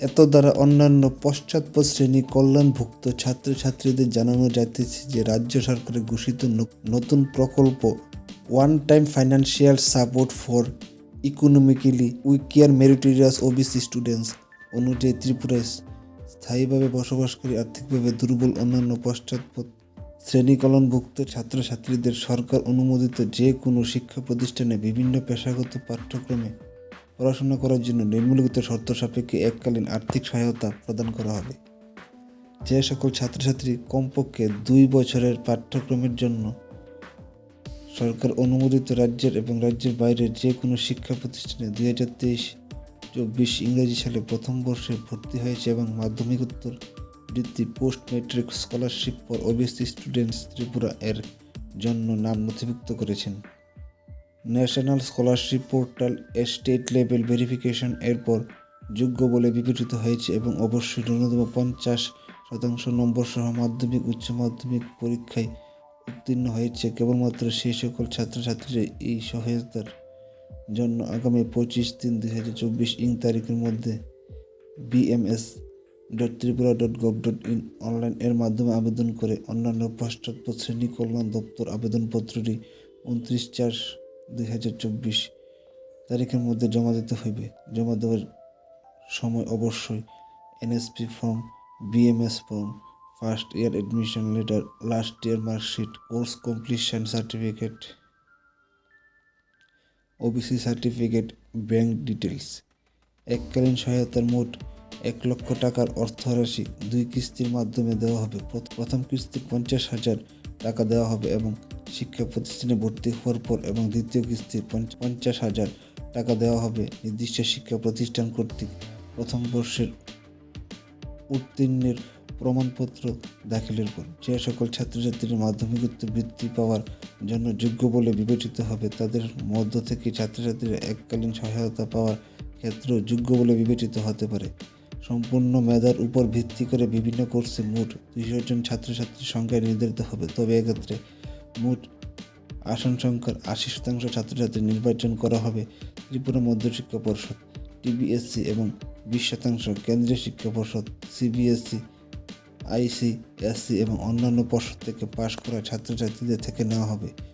এত দ্বারা অন্যান্য পশ্চাৎপদ শ্রেণি কল্যাণভুক্ত ছাত্রছাত্রীদের জানানো যাইতেছে যে রাজ্য সরকারের ঘোষিত নতুন প্রকল্প one time financial support for economically weaker meritorious OBC students অনুযায়ী ত্রিপুরায় স্থায়ীভাবে বসবাসকারী আর্থিকভাবে দুর্বল অন্যান্য পশ্চাৎপদ শ্রেণীকলনভুক্ত ছাত্রছাত্রীদের সরকার অনুমোদিত যে কোনো শিক্ষা প্রতিষ্ঠানে বিভিন্ন পেশাগত পাঠ্যক্রমে পড়াশোনা করার জন্য নিম্নলিখিত শর্ত সাপেক্ষে এককালীন আর্থিক সহায়তা প্রদান করা হবে। যে সকল ছাত্রছাত্রী কমপক্ষে দুই বছরের পাঠ্যক্রমের জন্য সরকার অনুমোদিত রাজ্যের এবং রাজ্যের বাইরের যে কোনো শিক্ষা প্রতিষ্ঠানে দুই হাজার তেইশ চব্বিশ ইংরেজি সালে প্রথম বর্ষে ভর্তি হয়েছে এবং মাধ্যমিকোত্তর বৃত্তি post matric scholarship for OBC students Tripura এর জন্য নাম নথিভুক্ত করেছেন। National scholarship portal state level verification এরপর যোগ্য বলে বিবেচিত হয়েছে এবং অবশ্যই ন্যূনতম পঞ্চাশ শতাংশ নম্বর সহ মাধ্যমিক, উচ্চ মাধ্যমিক পরীক্ষায় উত্তীর্ণ হয়েছে কেবলমাত্র সেই সকল ছাত্রছাত্রীরা এই সহায়তার জন্য আগামী পঁচিশ তিন দুই হাজার চব্বিশ ইং তারিখের মধ্যে BMS dot Tripura dot gov dot in online এর মাধ্যমে আবেদন করে অন্যান্য পশ্চাৎপদ শ্রেণি কল্যাণ দপ্তর আবেদনপত্রটি উনত্রিশ চার দুই হাজার চব্বিশ তারিখের মধ্যে জমা দিতে হইবে। জমা দেওয়ার সময় অবশ্যই NSP form, BMS form, first year admission letter, last year marksheet, course completion certificate, OBC certificate, bank details এককালীন সহায়তার মোট এক লক্ষ টাকার অর্থরাশি দুই কিস্তির মাধ্যমে দেওয়া হবে। প্রথ- প্রথম কিস্তি পঞ্চাশ হাজার টাকা দেওয়া হবে এবং শিক্ষা প্রতিষ্ঠানে ভর্তি হওয়ার পর এবং দ্বিতীয় কিস্তি পঞ্চাশ হাজার টাকা দেওয়া হবে। নির্দিষ্ট শিক্ষা প্রতিষ্ঠান কর্তৃক প্রথম বর্ষের উত্তীর্ণের প্রমাণপত্র দাখিলের পর যে সকল ছাত্রছাত্রীরা মাধ্যমিকোত্তর বৃত্তি পাওয়ার জন্য যোগ্য বলে বিবেচিত হবে, তাদের মধ্য থেকে ছাত্রছাত্রীরা এককালীন সহায়তা পাওয়ার ক্ষেত্রেও যোগ্য বলে বিবেচিত হতে পারে। সম্পূর্ণ মেধার উপর ভিত্তি করে বিভিন্ন কোর্সে মোট দুইশো জন ছাত্রছাত্রীর সংখ্যা নির্ধারিত হবে। তবে এক্ষেত্রে মোট আসন সংখ্যার আশি শতাংশ ছাত্রছাত্রী নির্বাচন করা হবে ত্রিপুরা মধ্যশিক্ষা পর্ষদ, টিবিএসসি এবং বিশ শতাংশ কেন্দ্রীয় শিক্ষা পর্ষদ, সিবিএসসি, আইসিএসসি এবং অন্যান্য পর্ষদ থেকে পাশ করা ছাত্রছাত্রীদের থেকে নেওয়া হবে।